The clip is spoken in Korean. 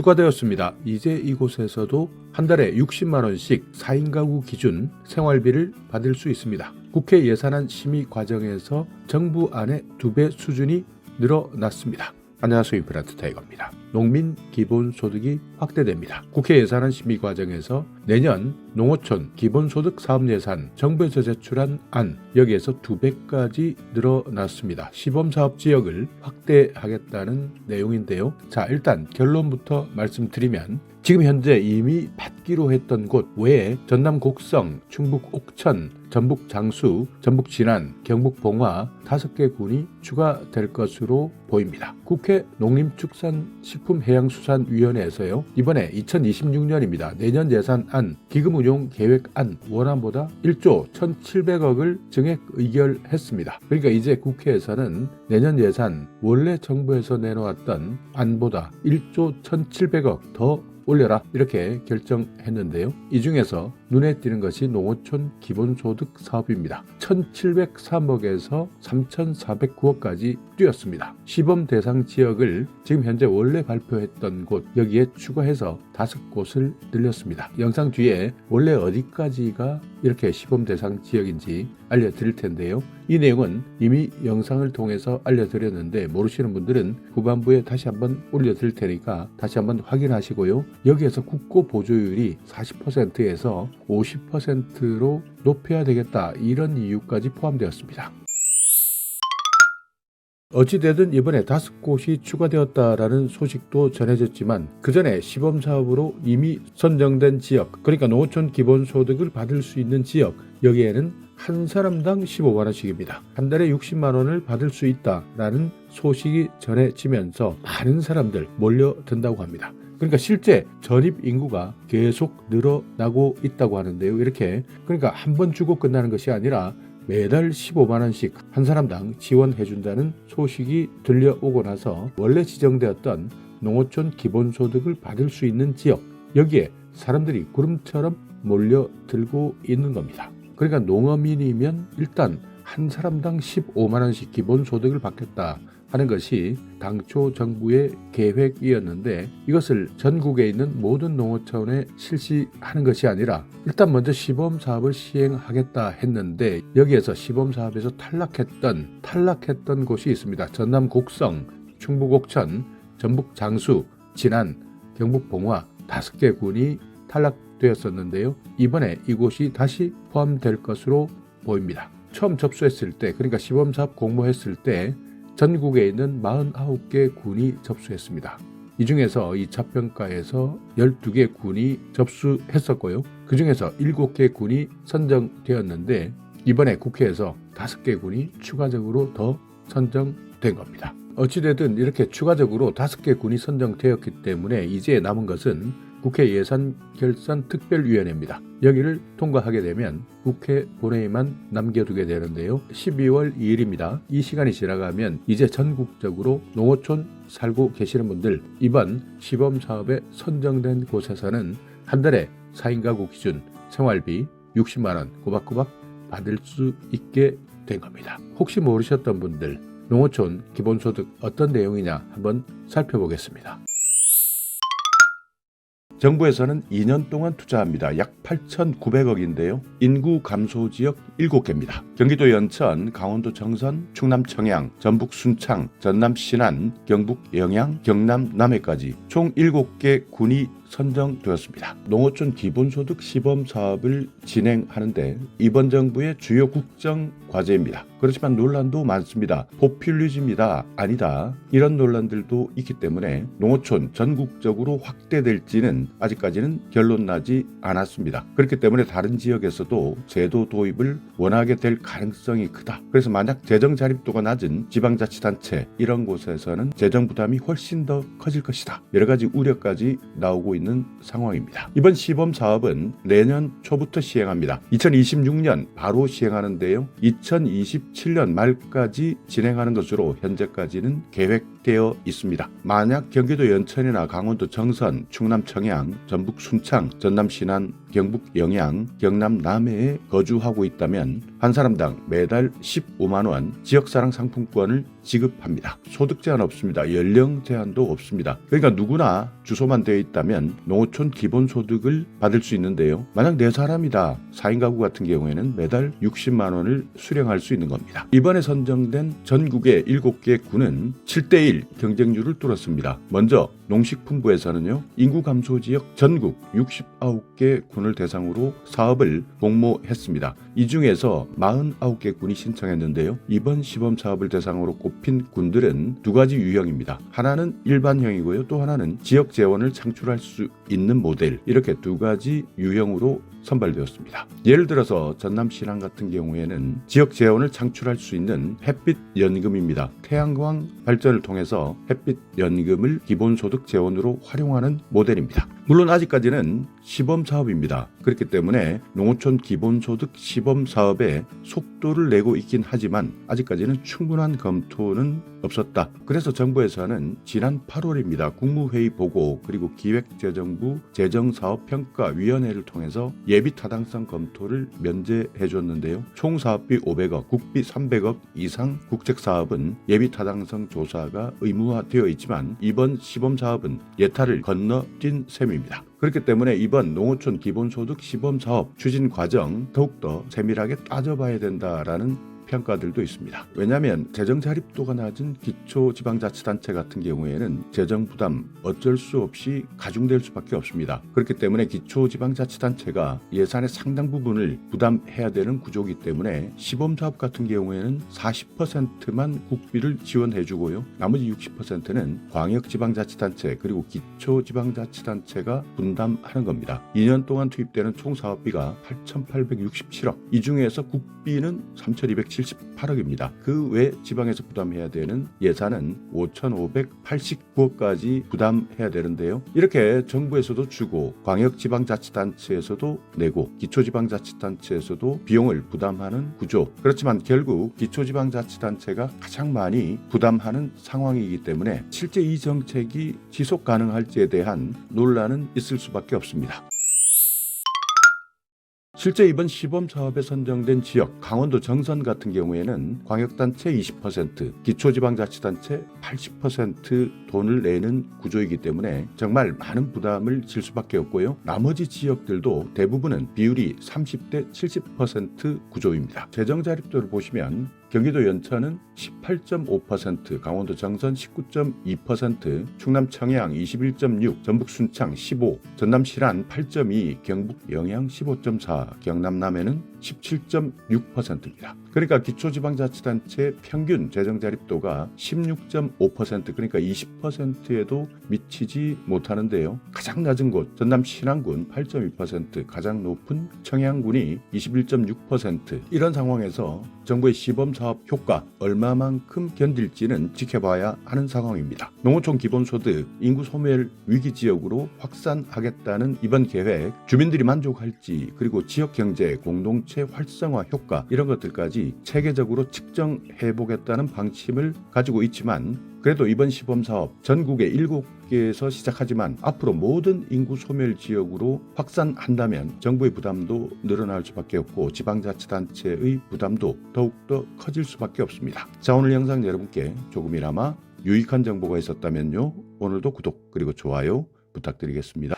추가되었습니다. 이제 이곳에서도 한 달에 60만 원씩 4인 가구 기준 생활비를 받을 수 있습니다. 국회 예산안 심의 과정에서 정부 안에 두 배 수준이 늘어났습니다. 안녕하세요. 인프라트 타이거입니다. 농민 기본소득이 확대됩니다. 국회 예산안 심의 과정에서 내년 농어촌 기본소득 사업예산 정부에서 제출한 안 여기에서 두 배까지 늘어났습니다. 시범사업 지역을 확대하겠다는 내용인데요. 자 일단 결론부터 말씀드리면 지금 현재 이미 받기로 했던 곳 외에 전남 곡성, 충북 옥천, 전북 장수, 전북 진안, 경북 봉화 다섯 개 군이 추가될 것으로 보입니다. 국회 농림축산식품해양수산위원회에서요. 이번에 2026년입니다. 내년 예산안 기금 운용 계획안 원안보다 1조 1,700억을 증액 의결했습니다. 그러니까 이제 국회에서는 내년 예산 원래 정부에서 내놓았던 안보다 1조 1,700억 더 올려라 이렇게 결정했는데요. 이 중에서 눈에 띄는 것이 농어촌 기본소득 사업입니다. 1,703억에서 3,409억까지 뛰었습니다. 시범 대상 지역을 지금 현재 원래 발표했던 곳 여기에 추가해서 다섯 곳을 늘렸습니다. 영상 뒤에 원래 어디까지가 이렇게 시범 대상 지역인지 알려드릴 텐데요. 이 내용은 이미 영상을 통해서 알려드렸는데 모르시는 분들은 후반부에 다시 한번 올려드릴 테니까 다시 한번 확인하시고요. 여기에서 국고 보조율이 40%에서 50%로 높여야 되겠다 이런 이유까지 포함되었습니다. 어찌되든 이번에 다섯 곳이 추가되었다라는 소식도 전해졌지만 그 전에 시범 사업으로 이미 선정된 지역, 그러니까 농어촌 기본소득을 받을 수 있는 지역 여기에는 한 사람당 15만 원씩입니다. 한 달에 60만 원을 받을 수 있다라는 소식이 전해지면서 많은 사람들 몰려든다고 합니다. 그러니까 실제 전입 인구가 계속 늘어나고 있다고 하는데요. 이렇게 그러니까 한 번 주고 끝나는 것이 아니라 매달 15만 원씩 한 사람당 지원해 준다는 소식이 들려오고 나서 원래 지정되었던 농어촌 기본소득을 받을 수 있는 지역 여기에 사람들이 구름처럼 몰려들고 있는 겁니다. 그러니까 농어민이면 일단 한 사람당 15만 원씩 기본소득을 받겠다 하는 것이 당초 정부의 계획이었는데 이것을 전국에 있는 모든 농어촌에 실시하는 것이 아니라 일단 먼저 시범 사업을 시행하겠다 했는데 여기에서 시범 사업에서 탈락했던 탈락했던 곳이 있습니다. 전남 곡성, 충북 옥천, 전북 장수, 진안, 경북 봉화 다섯 개 군이 탈락되었었는데요. 이번에 이곳이 다시 포함될 것으로 보입니다. 처음 접수했을 때 그러니까 시범 사업 공모했을 때 전국에 있는 49개 군이 접수했습니다. 이 중에서 이 차평가에서 12개 군이 접수했었고요. 그 중에서 7개 군이 선정되었는데 이번에 국회에서 5개 군이 추가적으로 더 선정된 겁니다. 어찌되든 이렇게 추가적으로 5개 군이 선정되었기 때문에 이제 남은 것은 국회 예산 결산 특별위원회입니다. 여기를 통과하게 되면 국회 본회의만 남겨두게 되는데요. 12월 2일입니다. 이 시간이 지나가면 이제 전국적으로 농어촌 살고 계시는 분들 이번 시범 사업에 선정된 곳에서는 한 달에 4인 가구 기준 생활비 60만 원 꼬박꼬박 받을 수 있게 된 겁니다. 혹시 모르셨던 분들 농어촌 기본소득 어떤 내용이냐 한번 살펴보겠습니다. 정부에서는 2년 동안 투자합니다. 약 8,900억인데요. 인구 감소 지역 7개입니다. 경기도 연천, 강원도 정선, 충남 청양, 전북 순창, 전남 신안, 경북 영양, 경남 남해까지 총 7개 군이 선정되었습니다. 농어촌 기본소득 시범 사업을 진행하는데 이번 정부의 주요 국정 과제입니다. 그렇지만 논란도 많습니다. 포퓰리즘이다 아니다 이런 논란들도 있기 때문에 농어촌 전국적으로 확대될지는 아직까지는 결론 나지 않았습니다. 그렇기 때문에 다른 지역에서도 제도 도입을 원하게 될 가능성이 크다. 그래서 만약 재정 자립도가 낮은 지방자치단체 이런 곳에서는 재정 부담이 훨씬 더 커질 것이다. 여러 가지 우려까지 나오고 있는 상황입니다. 이번 시범 사업은 내년 초부터 시행합니다. 2026년 바로 시행하는데요. 2027년 말까지 진행하는 것으로 현재까지는 계획 되어 있습니다. 만약 경기도 연천이나 강원도 정선, 충남 청양, 전북 순창, 전남 신안 경북 영양, 경남 남해에 거주하고 있다면 한 사람당 매달 15만 원 지역사랑 상품권을 지급합니다. 소득 제한 없습니다. 연령 제한도 없습니다. 그러니까 누구나 주소만 되어 있다면 농어촌 기본소득을 받을 수 있는데요. 만약 네 사람이다 4인 가구 같은 경우에는 매달 60만 원을 수령할 수 있는 겁니다. 이번에 선정된 전국의 7개 군은 7대1 경쟁률을 뚫었습니다. 먼저 농식품부에서는요. 인구 감소 지역 전국 69개 군을 대상으로 사업을 공모했습니다. 이 중에서 49개 군이 신청했는데요. 이번 시범 사업을 대상으로 꼽힌 군들은 두 가지 유형입니다. 하나는 일반형이고요. 또 하나는 지역 재원을 창출할 수 있는 모델. 이렇게 두 가지 유형으로 선발되었습니다. 예를 들어서 전남 신안 같은 경우에는 지역 재원을 창출할 수 있는 햇빛 연금입니다. 태양광 발전을 통해서 햇빛 연금을 기본소득 재원으로 활용하는 모델입니다. 물론 아직까지는 시범 사업입니다. 그렇기 때문에 농어촌 기본소득 시범 사업에 속도를 내고 있긴 하지만 아직까지는 충분한 검토는 없었다. 그래서 정부에서는 지난 8월입니다. 국무회의 보고 그리고 기획재정부 재정사업평가위원회를 통해서 예비 타당성 검토를 면제해 줬는데요. 총 사업비 500억, 국비 300억 이상 국책 사업은 예비 타당성 조사가 의무화되어 있지만 이번 시범 사업은 예타를 건너뛴 셈입니다. 그렇기 때문에 이번 농어촌 기본소득 시범 사업 추진 과정 더욱더 세밀하게 따져봐야 된다라는 평가들도 있습니다. 왜냐하면 재정 자립도가 낮은 기초 지방자치단체 같은 경우에는 재정 부담 어쩔 수 없이 가중될 수밖에 없습니다. 그렇기 때문에 기초 지방자치단체가 예산의 상당 부분을 부담해야 되는 구조이기 때문에 시범사업 같은 경우에는 40%만 국비를 지원해주고요. 나머지 60%는 광역지방자치단체 그리고 기초지방자치단체가 분담하는 겁니다. 2년 동안 투입되는 총 사업비가 8,867억. 이 중에서 국 비는 3,278억입니다. 그 외 지방에서 부담해야 되는 예산은 5,589억까지 부담해야 되는데요. 이렇게 정부에서도 주고 광역지방자치단체에서도 내고 기초지방자치단체에서도 비용을 부담하는 구조. 그렇지만 결국 기초지방자치단체가 가장 많이 부담하는 상황이기 때문에 실제 이 정책이 지속 가능할지에 대한 논란은 있을 수밖에 없습니다. 실제 이번 시범 사업에 선정된 지역 강원도 정선 같은 경우에는 광역단체 20%, 기초지방자치단체 80% 돈을 내는 구조이기 때문에 정말 많은 부담을 질 수밖에 없고요. 나머지 지역들도 대부분은 비율이 30대 70% 구조입니다. 재정 자립도를 보시면 경기도 연천은 18.5%, 강원도 정선 19.2%, 충남 청양 21.6, 전북 순창 15, 전남 실안 8.2, 경북 영양 15.4, 경남 남해는 17.6%입니다. 그러니까 기초지방자치단체 평균 재정 자립도가 16.5% 그러니까 20%에도 미치지 못하는데요. 가장 낮은 곳 전남 신안군 8.2%, 가장 높은 청양군이 21.6% 이런 상황에서 정부의 시범 사업 효과 얼마만큼 견딜지는 지켜봐야 하는 상황입니다. 농어촌 기본소득 인구 소멸 위기 지역으로 확산하겠다는 이번 계획 주민들이 만족할지 그리고 지역 경제 공동체 활성화 효과 이런 것들까지 체계적으로 측정해 보겠다는 방침을 가지고 있지만 그래도 이번 시범 사업 전국의 7개에서 시작하지만 앞으로 모든 인구 소멸 지역으로 확산한다면 정부의 부담도 늘어날 수밖에 없고 지방자치단체의 부담도 더욱더 커질 수밖에 없습니다. 자 오늘 영상 여러분께 조금이나마 유익한 정보가 있었다면요 오늘도 구독 그리고 좋아요 부탁드리겠습니다.